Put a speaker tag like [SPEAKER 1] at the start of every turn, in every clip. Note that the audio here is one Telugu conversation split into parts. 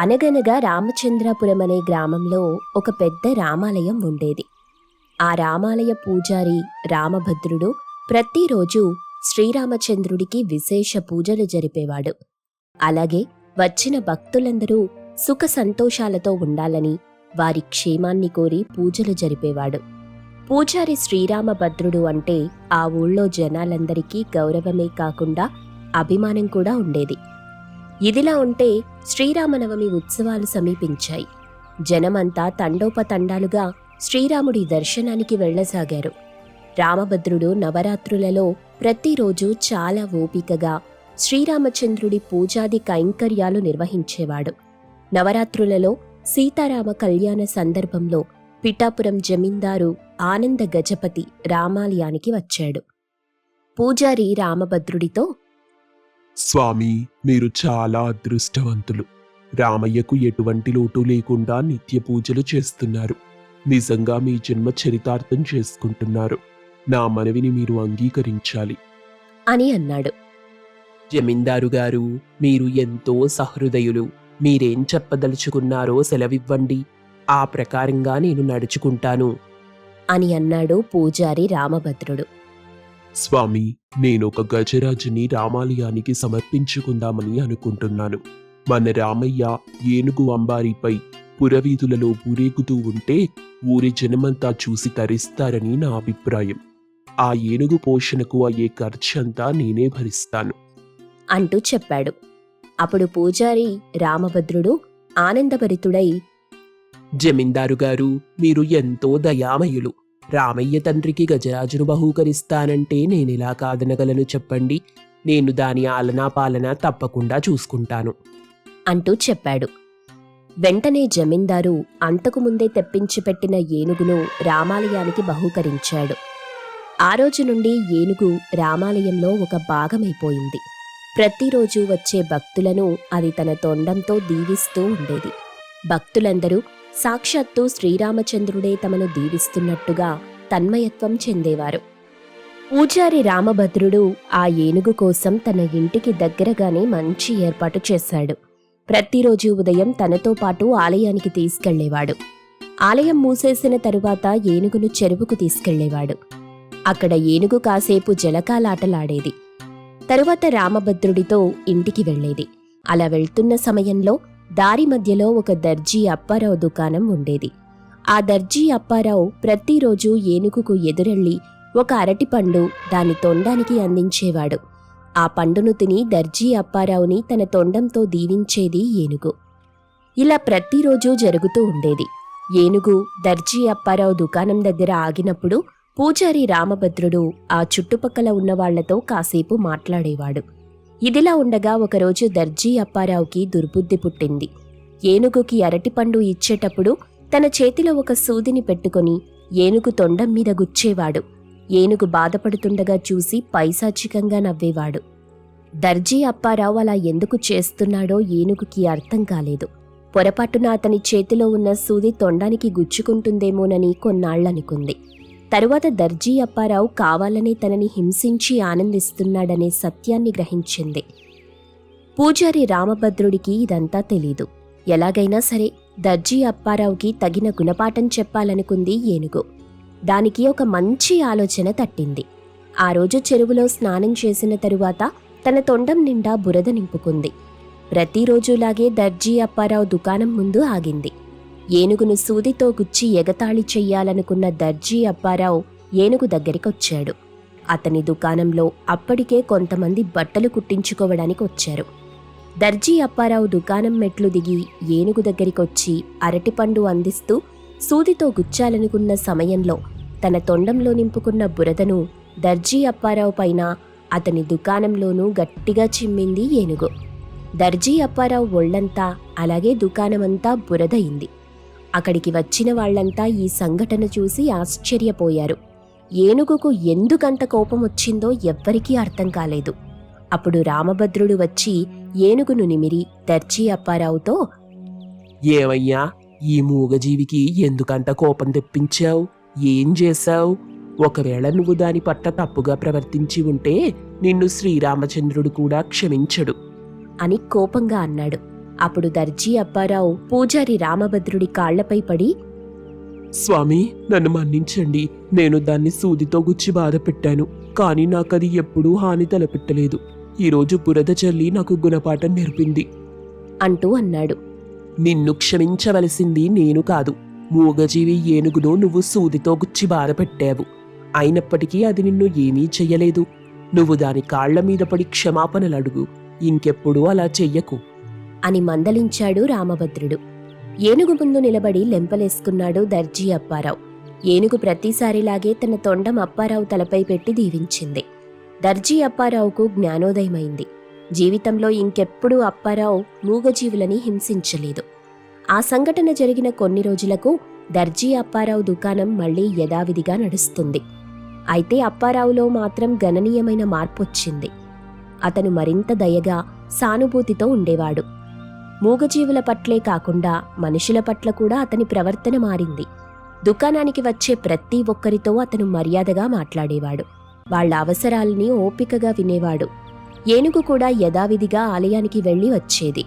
[SPEAKER 1] అనగనగా రామచంద్రాపురం అనే గ్రామంలో ఒక పెద్ద రామాలయం ఉండేది. ఆ రామాలయ పూజారి రామభద్రుడు ప్రతిరోజు శ్రీరామచంద్రుడికి విశేష పూజలు జరిపేవాడు. అలాగే వచ్చిన భక్తులందరూ సుఖ సంతోషాలతో ఉండాలని వారి క్షేమాన్ని కోరి పూజలు జరిపేవాడు. పూజారి శ్రీరామభద్రుడు అంటే ఆ ఊళ్ళో జనాలందరికీ గౌరవమే కాకుండా అభిమానం కూడా ఉండేది. ఇదిలా ఉంటే శ్రీరామనవమి ఉత్సవాలు సమీపించాయి. జనమంతా తండోపతండాలుగా శ్రీరాముడి దర్శనానికి వెళ్ళసాగారు. రామభద్రుడు నవరాత్రులలో ప్రతిరోజు చాలా ఓపికగా శ్రీరామచంద్రుడి పూజాది కైంకర్యాలు నిర్వహించేవాడు. నవరాత్రులలో సీతారామ కళ్యాణ సందర్భంలో పిఠాపురం జమీందారు ఆనంద గజపతి రామాలయానికి వచ్చాడు. పూజారి రామభద్రుడితో
[SPEAKER 2] స్వామి మీరు చాలా అదృష్టవంతులు. రామయ్యకు ఎటువంటి లోటు లేకుండా నిత్య పూజలు చేస్తున్నారు. నిజంగా మీ జన్మ చరితార్థం చేసుకుంటున్నారు. నా మనవిని మీరు అంగీకరించాలి.
[SPEAKER 1] అని అన్నాడు.
[SPEAKER 3] జమీందారు గారు మీరు ఎంతో సహృదయులు. మీరేం చెప్పదలుచుకున్నారో సెలవివ్వండి. ఆ ప్రకారంగా నేను నడుచుకుంటాను.
[SPEAKER 1] అని అన్నాడు పూజారి రామభద్రుడు.
[SPEAKER 2] స్వామి నేను ఒక గజరాజుని రామాలయానికి సమర్పించుకుందామని అనుకుంటున్నాను. మన రామయ్య ఏనుగు అంబారిపై పురవీధులలో ఊరేగుతూ ఉంటే ఊరి జనమంతా చూసి తరిస్తారని నా అభిప్రాయం. ఆ ఏనుగు పోషణకు అయ్యే ఖర్చంతా నేనే భరిస్తాను.
[SPEAKER 1] అంటూ చెప్పాడు. అప్పుడు పూజారి రామభద్రుడు ఆనందభరితుడై
[SPEAKER 3] జమీందారు గారు మీరు ఎంతో దయామయులు. రామయ్య తండ్రికి గజరాజును బహూకరిస్తానంటే నేనెలా కాదనగలను చెప్పండి. నేను దాని ఆలనా పాలన తప్పకుండా చూసుకుంటాను.
[SPEAKER 1] అంటూ చెప్పాడు. వెంటనే జమీందారు అంతకుముందే తెప్పించి పెట్టిన ఏనుగును రామాలయానికి బహూకరించాడు. ఆ రోజు నుండి ఏనుగు రామాలయంలో ఒక భాగమైపోయింది. ప్రతిరోజు వచ్చే భక్తులను అది తన తొండంతో దీవిస్తూ ఉండేది. భక్తులందరూ సాక్షాత్తు శ్రీరామచంద్రుడే తమను దీవిస్తున్నట్టుగా తన్మయత్వం చెందేవారు. పూజారి రామభద్రుడు ఆ ఏనుగు కోసం తన ఇంటికి దగ్గరగానే మంచి ఏర్పాటు చేశాడు. ప్రతిరోజు ఉదయం తనతో పాటు ఆలయానికి తీసుకెళ్ళేవాడు. ఆలయం మూసేసిన తరువాత ఏనుగును చెరువుకు తీసుకెళ్ళేవాడు. అక్కడ ఏనుగు కాసేపు జలకాలాటలాడేది. తరువాత రామభద్రుడితో ఇంటికి వెళ్ళేది. అలా వెళ్తున్న సమయంలో దారి మధ్యలో ఒక దర్జీ అప్పారావు దుకాణం ఉండేది. ఆ దర్జీ అప్పారావు ప్రతిరోజు ఏనుగుకు ఎదురెళ్ళి ఒక అరటిపండు దాని తొండానికి అందించేవాడు. ఆ పండును తిని దర్జీ అప్పారావుని తన తొండంతో దీవించేది ఏనుగు. ఇలా ప్రతిరోజు జరుగుతూ ఉండేది. ఏనుగు దర్జీ అప్పారావు దుకాణం దగ్గర ఆగినప్పుడు పూజారి రామభద్రుడు ఆ చుట్టుపక్కల ఉన్న వాళ్ళతో కాసేపు మాట్లాడేవాడు. ఇదిలా ఉండగా ఒకరోజు దర్జీ అప్పారావుకి దుర్బుద్ధి పుట్టింది. ఏనుగుకి అరటిపండు ఇచ్చేటప్పుడు తన చేతిలో ఒక సూదిని పెట్టుకొని ఏనుగు తొండం మీద గుచ్చేవాడు. ఏనుగు బాధపడుతుండగా చూసి పైశాచికంగా నవ్వేవాడు. దర్జీ అప్పారావు అలా ఎందుకు చేస్తున్నాడో ఏనుగుకి అర్థం కాలేదు. పొరపాటున అతని చేతిలో ఉన్న సూది తొండానికి గుచ్చుకుంటుందేమోనని కొన్నాళ్ళనుకుంది. తరువాత దర్జీ అప్పారావు కావాలనే తనని హింసించి ఆనందిస్తున్నాడనే సత్యాన్ని గ్రహించింది. పూజారి రామభద్రుడికి ఇదంతా తెలీదు. ఎలాగైనా సరే దర్జీ అప్పారావుకి తగిన గుణపాఠం చెప్పాలనుకుంది ఏనుగు. దానికి ఒక మంచి ఆలోచన తట్టింది. ఆ రోజు చెరువులో స్నానం చేసిన తరువాత తన తొండం నిండా బురద నింపుకుంది. ప్రతిరోజులాగే దర్జీ అప్పారావు దుకాణం ముందు ఆగింది. ఏనుగును సూదితో గుచ్చి ఎగతాళి చెయ్యాలనుకున్న దర్జీ అప్పారావు ఏనుగు దగ్గరికొచ్చాడు. అతని దుకాణంలో అప్పటికే కొంతమంది బట్టలు కుట్టించుకోవడానికి వచ్చారు. దర్జీ అప్పారావు దుకాణం మెట్లు దిగి ఏనుగు దగ్గరికొచ్చి అరటిపండు అందిస్తూ సూదితో గుచ్చాలనుకున్న సమయంలో తన తొండంలో నింపుకున్న బురదను దర్జీ అప్పారావు పైన అతని దుకాణంలోనూ గట్టిగా చిమ్మింది ఏనుగు. దర్జీ అప్పారావు ఒళ్ళంతా అలాగే దుకాణమంతా బురదయింది. అక్కడికి వచ్చిన వాళ్ళంతా ఈ సంఘటన చూసి ఆశ్చర్యపోయారు. ఏనుగుకు ఎందుకంత కోపం వచ్చిందో ఎవ్వరికీ అర్థం కాలేదు. అప్పుడు రామభద్రుడు వచ్చి ఏనుగును నిమిరి దర్జీ అప్పారావుతో
[SPEAKER 3] ఏమయ్యా ఈ మూగజీవికి ఎందుకంత కోపం తెప్పించావు? ఏం చేశావు? ఒకవేళ నువ్వు దాని పట్ల తప్పుగా ప్రవర్తించి ఉంటే నిన్ను శ్రీరామచంద్రుడు కూడా క్షమించడు.
[SPEAKER 1] అని కోపంగా అన్నాడు. అప్పుడు దర్జీ అప్పారావు పూజారి రామభద్రుడి కాళ్ళపై పడి
[SPEAKER 3] స్వామి నన్ను మన్నించండి. నేను దాన్ని సూదితో గుచ్చి బాధ పెట్టాను. కానీ నాకది ఎప్పుడూ హాని తలపెట్టలేదు. ఈరోజు బురద చల్లి నాకు గుణపాఠం నేర్పింది.
[SPEAKER 1] అంటూ అన్నాడు.
[SPEAKER 3] నిన్ను క్షమించవలసింది నేను కాదు. మూగజీవి ఏనుగును నువ్వు సూదితో గుచ్చి బాధ పెట్టావు. అయినప్పటికీ అది నిన్ను ఏమీ చెయ్యలేదు. నువ్వు దాని కాళ్ళ మీద పడి క్షమాపణలు అడుగు ఇంకెప్పుడు అలా చెయ్యకు.
[SPEAKER 1] అని మందలించాడు రామభద్రుడు. ఏనుగు ముందు నిలబడి లెంపలేసుకున్నాడు దర్జీ అప్పారావు. ఏనుగు ప్రతిసారిలాగే తన తొండం అప్పారావు తలపై పెట్టి దీవించింది. దర్జీ అప్పారావుకు జ్ఞానోదయమైంది. జీవితంలో ఇంకెప్పుడూ అప్పారావు మూగజీవులని హింసించలేదు. ఆ సంఘటన జరిగిన కొన్ని రోజులకు దర్జీ అప్పారావు దుకాణం మళ్ళీ యథావిధిగా నడుస్తుంది. అయితే అప్పారావులో మాత్రం గణనీయమైన మార్పొచ్చింది. అతను మరింత దయగా సానుభూతితో ఉండేవాడు. మూగజీవుల పట్లే కాకుండా మనుషుల పట్ల కూడా అతని ప్రవర్తన మారింది. దుకాణానికి వచ్చే ప్రతి ఒక్కరితో అతను మర్యాదగా మాట్లాడేవాడు. వాళ్ళ అవసరాల్ని ఓపికగా వినేవాడు. ఏనుగు కూడా యథావిధిగా ఆలయానికి వెళ్ళి వచ్చేది.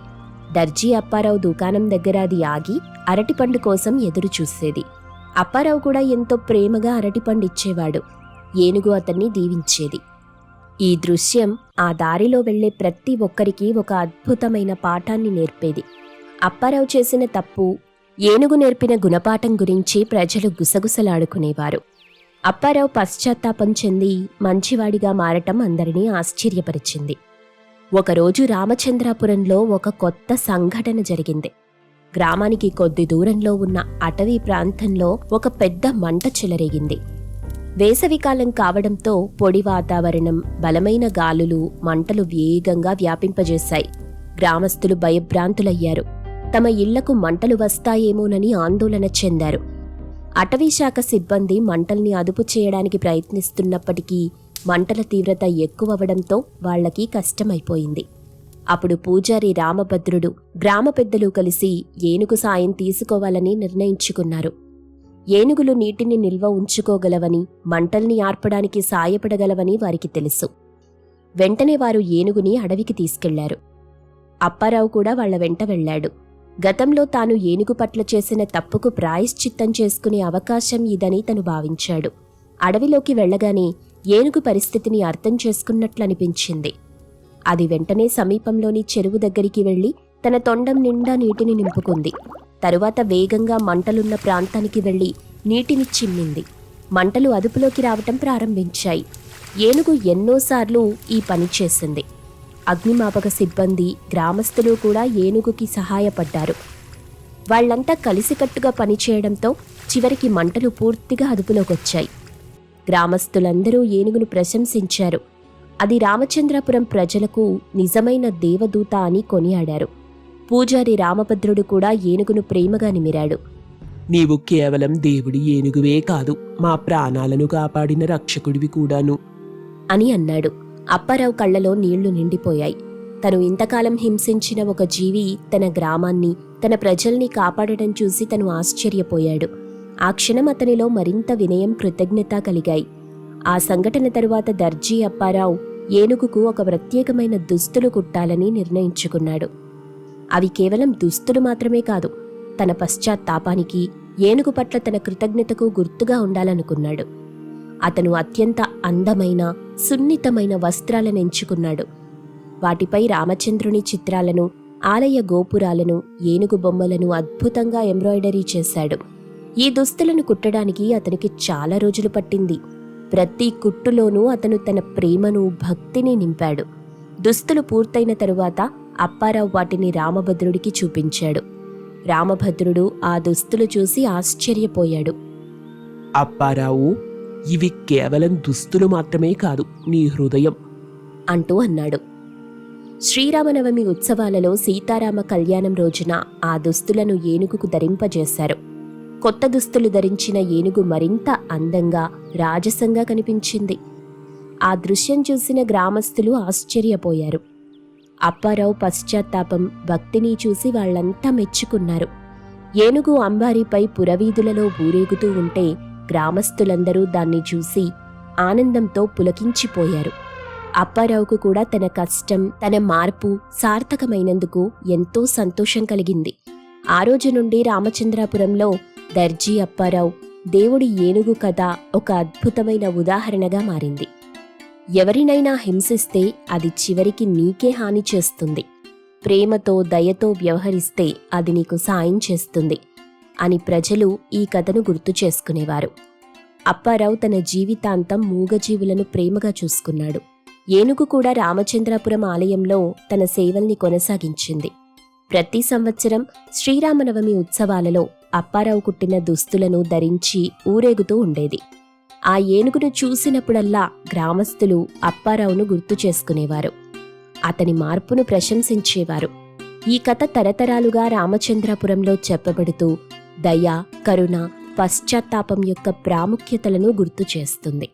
[SPEAKER 1] దర్జీ అప్పారావు దుకాణం దగ్గర అది ఆగి అరటిపండు కోసం ఎదురు చూసేది. అప్పారావు కూడా ఎంతో ప్రేమగా అరటిపండు ఇచ్చేవాడు. ఏనుగు అతన్ని దీవించేది. ఈ దృశ్యం ఆ దారిలో వెళ్ళే ప్రతి ఒక్కరికి ఒక అద్భుతమైన పాఠాన్ని నేర్పేది. అప్పారావు చేసిన తప్పు ఏనుగు నేర్పిన గుణపాఠం గురించి ప్రజలు గుసగుసలాడుకునేవారు. అప్పారావు పశ్చాత్తాపం చెంది మంచివాడిగా మారటం అందరినీ ఆశ్చర్యపరిచింది. ఒకరోజు రామచంద్రాపురంలో ఒక కొత్త సంఘటన జరిగింది. గ్రామానికి కొద్ది దూరంలో ఉన్న అటవీ ప్రాంతంలో ఒక పెద్ద మంట చెలరేగింది. వేసవికాలం కావడంతో పొడి వాతావరణం బలమైన గాలులు మంటలు వేగంగా వ్యాపింపజేశాయి. గ్రామస్తులు భయభ్రాంతులయ్యారు. తమ ఇళ్ళకు మంటలు వస్తాయేమోనని ఆందోళన చెందారు. అటవీశాఖ సిబ్బంది మంటల్ని అదుపు చేయడానికి ప్రయత్నిస్తున్నప్పటికీ మంటల తీవ్రత ఎక్కువవడంతో వాళ్ళకి కష్టమైపోయింది. అప్పుడు పూజారి రామభద్రుడు గ్రామ పెద్దలు కలిసి ఏనుగు సాయం తీసుకోవాలని నిర్ణయించుకున్నారు. ఏనుగులు నీటిని నిల్వ ఉంచుకోగలవని మంటల్ని ఆర్పడానికి సాయపడగలవని వారికి తెలుసు. వెంటనే వారు ఏనుగుని అడవికి తీసుకెళ్ళారు. అప్పారావు కూడా వాళ్ళ వెంట వెళ్ళాడు. గతంలో తాను ఏనుగు పట్ల చేసిన తప్పుకు ప్రాయశ్చిత్తం చేసుకునే అవకాశం ఇదని తను భావించాడు. అడవిలోకి వెళ్ళగానే ఏనుగు పరిస్థితిని అర్థం చేసుకున్నట్లనిపించింది. అది వెంటనే సమీపంలోని చెరువు దగ్గరికి వెళ్ళి తన తొండం నిండా నీటిని నింపుకుంది. తరువాత వేగంగా మంటలున్న ప్రాంతానికి వెళ్ళి నీటిని చిమ్మింది. మంటలు అదుపులోకి రావటం ప్రారంభించాయి. ఏనుగు ఎన్నోసార్లు ఈ పని చేసింది. అగ్నిమాపక సిబ్బంది గ్రామస్తులు కూడా ఏనుగుకి సహాయపడ్డారు. వాళ్ళంతా కలిసికట్టుగా పనిచేయడంతో చివరికి మంటలు పూర్తిగా అదుపులోకొచ్చాయి. గ్రామస్తులందరూ ఏనుగును ప్రశంసించారు. అది రామచంద్రపురం ప్రజలకు నిజమైన దేవదూత అని కొనియాడారు. పూజారి రామభద్రుడు కూడా ఏనుగును ప్రేమగా నిమిరాడు.
[SPEAKER 3] నీవు కేవలం దేవుడి ఏనుగువే కాదు మా ప్రాణాలను కాపాడిన రక్షకుడివి కూడాను.
[SPEAKER 1] అని అన్నాడు. అప్పారావు కళ్ళలో నీళ్ళు నిండిపోయాయి. తను ఇంతకాలం హింసించిన ఒక జీవి తన గ్రామాన్ని తన ప్రజల్ని కాపాడటం చూసి తను ఆశ్చర్యపోయాడు. ఆ క్షణం అతనిలో మరింత వినయం కృతజ్ఞత కలిగాయి. ఆ సంఘటన తరువాత దర్జీ అప్పారావు ఏనుగుకు ఒక ప్రత్యేకమైన దుస్తులు కుట్టాలని నిర్ణయించుకున్నాడు. అవి కేవలం దుస్తులు మాత్రమే కాదు తన పశ్చాత్తాపానికి ఏనుగు పట్ల తన కృతజ్ఞతకు గుర్తుగా ఉండాలనుకున్నాడు. అతను అత్యంత అందమైన సున్నితమైన వస్త్రాలను ఎంచుకున్నాడు. వాటిపై రామచంద్రుని చిత్రాలను ఆలయ గోపురాలను ఏనుగు బొమ్మలను అద్భుతంగా ఎంబ్రాయిడరీ చేశాడు. ఈ దుస్తులను కుట్టడానికి అతనికి చాలా రోజులు పట్టింది. ప్రతి కుట్టులోనూ అతను తన ప్రేమను భక్తిని నింపాడు. దుస్తులు పూర్తయిన తరువాత అప్పారావు వాటిని రామభద్రుడికి చూపించాడు. రామభద్రుడు ఆ దుస్తులు చూసి ఆశ్చర్యపోయాడు.
[SPEAKER 3] అప్పారావు ఇవి కేవలం దుస్తులు మాత్రమే కాదు నీ హృదయం.
[SPEAKER 1] అంటూ అన్నాడు. శ్రీరామనవమి ఉత్సవాలలో సీతారామ కళ్యాణం రోజున ఆ దుస్తులను ఏనుగుకు ధరింపజేశారు. కొత్త దుస్తులు ధరించిన ఏనుగు మరింత అందంగా రాజసంగా కనిపించింది. ఆ దృశ్యం చూసిన గ్రామస్తులు ఆశ్చర్యపోయారు. అప్పారావు పశ్చాత్తాపం భక్తిని చూసి వాళ్ళంతా మెచ్చుకున్నారు. ఏనుగు అంబారీపై పురవీధులలో ఊరేగుతూ ఉంటే గ్రామస్తులందరూ దాన్ని చూసి ఆనందంతో పులకించిపోయారు. అప్పారావుకు కూడా తన కష్టం తన మార్పు సార్థకమైనందుకు ఎంతో సంతోషం కలిగింది. ఆ రోజు నుండి రామచంద్రాపురంలో దర్జీ అప్పారావు దేవుడి ఏనుగు కథ ఒక అద్భుతమైన ఉదాహరణగా మారింది. ఎవరినైనా హింసిస్తే అది చివరికి నీకే హాని చేస్తుంది. ప్రేమతో దయతో వ్యవహరిస్తే అది నీకు సాయం చేస్తుంది అని ప్రజలు ఈ కథను గుర్తు చేసుకునేవారు. అప్పారావు తన జీవితాంతం మూగజీవులను ప్రేమగా చూసుకున్నాడు. ఏనుగు కూడా రామచంద్రాపురం ఆలయంలో తన సేవల్ని కొనసాగించింది. ప్రతి సంవత్సరం శ్రీరామనవమి ఉత్సవాలలో అప్పారావు కుట్టిన దుస్తులను ధరించి ఊరేగుతూ ఉండేది. ఆ ఏనుగును చూసినప్పుడల్లా గ్రామస్తులు అప్పారావును గుర్తు చేసుకునేవారు. అతని మార్పును ప్రశంసించేవారు. ఈ కథ తరతరాలుగా రామచంద్రపురంలో చెప్పబడుతూ దయ కరుణ పశ్చాత్తాపం యొక్క ప్రాముఖ్యతలను గుర్తు చేస్తుంది.